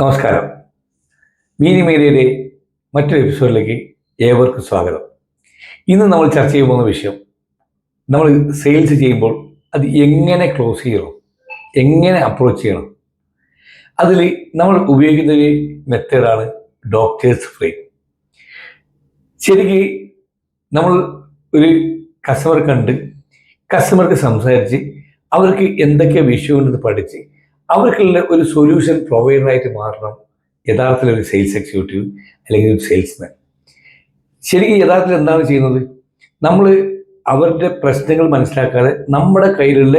നമസ്കാരം. മീനി മീഡിയയുടെ മറ്റൊരു എപ്പിസോഡിലേക്ക് ഏവർക്കും സ്വാഗതം. ഇന്ന് നമ്മൾ ചർച്ച ചെയ്യാൻ പോകുന്ന വിഷയം നമ്മൾ സെയിൽസ് ചെയ്യുമ്പോൾ അത് എങ്ങനെ ക്ലോസ് ചെയ്യണം എങ്ങനെ അപ്രോച്ച് ചെയ്യണം. അതിൽ നമ്മൾ ഉപയോഗിക്കുന്ന ഒരു മെത്തേഡാണ് ഡോക്ടേഴ്സ് ഫ്രെയിം ശരിക്ക് നമ്മൾ ഒരു കസ്റ്റമർ കണ്ട് കസ്റ്റമർക്ക് സംസാരിച്ച് അവർക്ക് എന്തൊക്കെ വിഷയമുണ്ടെന്ന് പഠിച്ച് അവർക്കുള്ള ഒരു സൊല്യൂഷൻ പ്രൊവൈഡറായിട്ട് മാറണം. യഥാർത്ഥത്തിൽ ഒരു സെയിൽസ് എക്സിക്യൂട്ടീവ് അല്ലെങ്കിൽ ഒരു സെയിൽസ്മാൻ ശരിക്കും യഥാർത്ഥത്തിൽ എന്താണ് ചെയ്യുന്നത്? നമ്മൾ അവരുടെ പ്രശ്നങ്ങൾ മനസ്സിലാക്കാതെ നമ്മുടെ കയ്യിലുള്ള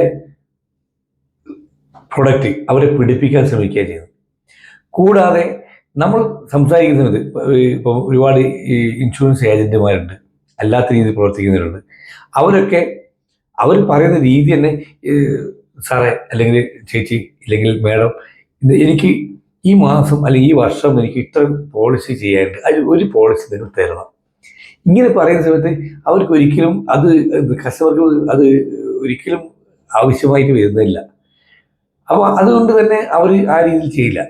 പ്രൊഡക്റ്റ് അവരെ പിടിപ്പിക്കാൻ ശ്രമിക്കുകയാണ് ചെയ്യുന്നത്. കൂടാതെ നമ്മൾ സംസാരിക്കുന്നത് ഇപ്പോൾ ഒരുപാട് ഈ ഇൻഷുറൻസ് ഏജന്റുമാരുണ്ട് അല്ലാത്ത രീതിയിൽ പ്രവർത്തിക്കുന്നവരുണ്ട്. അവരൊക്കെ അവർ പറയുന്ന രീതി തന്നെ സാറേ അല്ലെങ്കിൽ ചേച്ചി അല്ലെങ്കിൽ മാഡം എനിക്ക് ഈ മാസം അല്ലെങ്കിൽ ഈ വർഷം എനിക്ക് ഇത്ര പോളിസി ചെയ്യാനുണ്ട് അതിൽ ഒരു പോളിസി നിങ്ങൾ തരണം. ഇങ്ങനെ പറയുന്ന സമയത്ത് അവർക്ക് ഒരിക്കലും അത് കസ്റ്റമർക്ക് അത് ഒരിക്കലും ആവശ്യമായിട്ട് വരുന്നില്ല. അപ്പോൾ അതുകൊണ്ട് തന്നെ അവർ ആ രീതിയിൽ ചെയ്യില്ല.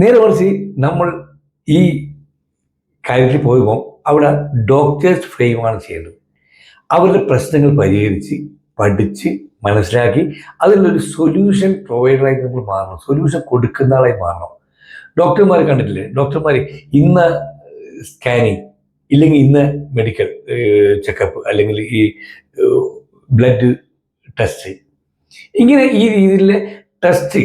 നേരെ കുറച്ച് നമ്മൾ ഈ കാര്യത്തിൽ പോകുമ്പോൾ അവിടെ ഡോക്ടേഴ്സ് ഫ്രെയിമാണ് ചെയ്യേണ്ടത്. അവരുടെ പ്രശ്നങ്ങൾ പരിഹരിച്ച് പഠിച്ച് മനസ്സിലാക്കി അതിലൊരു സൊല്യൂഷൻ പ്രൊവൈഡറായി നമ്മൾ മാറണം. സൊല്യൂഷൻ കൊടുക്കുന്ന ആളായി മാറണം. ഡോക്ടർമാരെ കണ്ടിട്ടില്ലേ? ഡോക്ടർമാർ ഇന്ന് സ്കാനിങ് ഇല്ലെങ്കിൽ ഇന്ന് മെഡിക്കൽ ചെക്കപ്പ് അല്ലെങ്കിൽ ഈ ബ്ലഡ് ടെസ്റ്റ് ഇങ്ങനെ ഈ രീതിയിലെ ടെസ്റ്റ്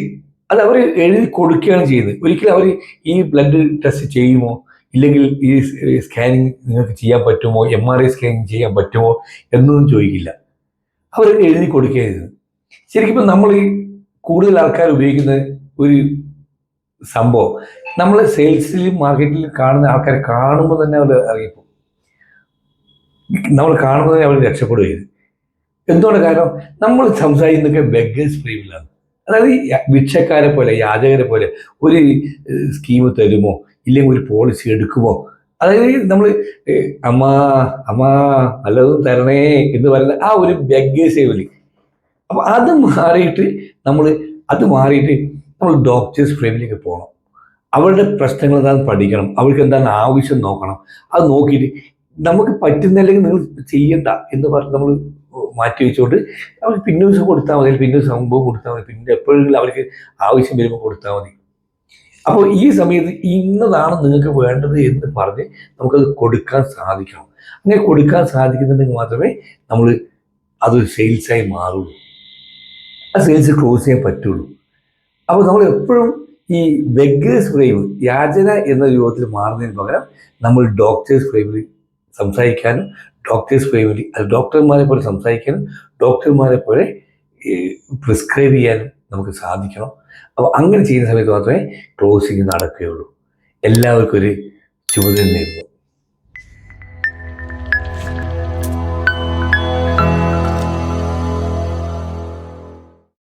അത് അവർ എഴുതി കൊടുക്കുകയാണ് ചെയ്യുന്നത്. ഒരിക്കലും അവർ ഈ ബ്ലഡ് ടെസ്റ്റ് ചെയ്യുമോ? ഇല്ലെങ്കിൽ ഈ സ്കാനിങ് നിങ്ങൾക്ക് ചെയ്യാൻ പറ്റുമോ? എം ആർ ഐ സ്കാനിങ് ചെയ്യാൻ പറ്റുമോ? എന്നൊന്നും ചോദിക്കില്ല. അവർ എഴുതി കൊടുക്കുകയായിരുന്നു. ശരിക്കും ഇപ്പം നമ്മൾ ഈ കൂടുതൽ ആൾക്കാർ ഉപയോഗിക്കുന്ന ഒരു സംഭവം നമ്മൾ സെയിൽസിലും മാർക്കറ്റിലും കാണുന്ന ആൾക്കാരെ കാണുമ്പോൾ തന്നെ അവർ അറിയിപ്പോൾ നമ്മൾ കാണുമ്പോൾ തന്നെ അവർ രക്ഷപ്പെടുകയാണ് എന്തുകൊണ്ട് കാരണം? നമ്മൾ സംസാരിക്കുന്നതൊക്കെ ബെഗേഴ്സ് ഫ്രീമിലാണ് അതായത് ഭിക്ഷക്കാരെ പോലെ യാചകരെ പോലെ ഒരു സ്കീം തരുമോ? ഇല്ലെങ്കിൽ ഒരു പോളിസി എടുക്കുമോ? അതായത് നമ്മൾ അമ്മ അമ്മ നല്ലതും തരണേ എന്ന് പറയുന്ന ആ ഒരു ബെഗേഴ്സ് വിളി അപ്പോൾ അത് മാറിയിട്ട് നമ്മൾ അത് മാറിയിട്ട് നമ്മൾ ഡോക്ടേഴ്സ് ഫ്രെയിമിലേക്ക് പോകണം അവരുടെ പ്രശ്നങ്ങൾ എന്താണെന്ന് പഠിക്കണം. അവർക്ക് എന്താണ് ആവശ്യം നോക്കണം. അത് നോക്കിയിട്ട് നമുക്ക് പറ്റുന്നില്ലെങ്കിൽ നിങ്ങൾ ചെയ്യണ്ട എന്ന് പറഞ്ഞ് നമ്മൾ മാറ്റി വെച്ചുകൊണ്ട് അവർക്ക് പിന്നെ ദിവസം കൊടുത്താൽ മതി. പിന്നെ ഒരു സംഭവം കൊടുത്താൽ മതി. പിന്നെ എപ്പോഴെങ്കിലും അവർക്ക് ആവശ്യം വരുമ്പോൾ കൊടുത്താൽ മതി. അപ്പോൾ ഈ സമയത്ത് ഇന്നതാണ് നിങ്ങൾക്ക് വേണ്ടത് എന്ന് പറഞ്ഞ് നമുക്കത് കൊടുക്കാൻ സാധിക്കണം. അങ്ങനെ കൊടുക്കാൻ സാധിക്കുന്നുണ്ടെങ്കിൽ മാത്രമേ നമ്മൾ അത് സെയിൽസായി മാറുള്ളൂ. ആ സെയിൽസ് ക്ലോസ് ചെയ്യാൻ പറ്റുള്ളൂ. അപ്പോൾ നമ്മൾ എപ്പോഴും ഈ ബെഗേഴ്സ് ഫ്രെയിം യാചന എന്ന രൂപത്തിൽ മാറുന്നതിന് പകരം നമ്മൾ ഡോക്ടേഴ്സ് ഫ്രെയിമിൽ സംസാരിക്കാനും ഡോക്ടേഴ്സ് ഫ്രെയിമിൽ അത് ഡോക്ടർമാരെ പോലെ സംസാരിക്കാനും ഡോക്ടർമാരെ പോലെ പ്രിസ്ക്രൈബ് ചെയ്യാനും നമുക്ക് സാധിക്കണം. അപ്പോൾ അങ്ങനെ ചെയ്യുന്ന സമയത്ത് മാത്രമേ ക്ലോസിങ് നടക്കുകയുള്ളൂ. എല്ലാവർക്കും ഒരു ചുമതല നേരുന്നു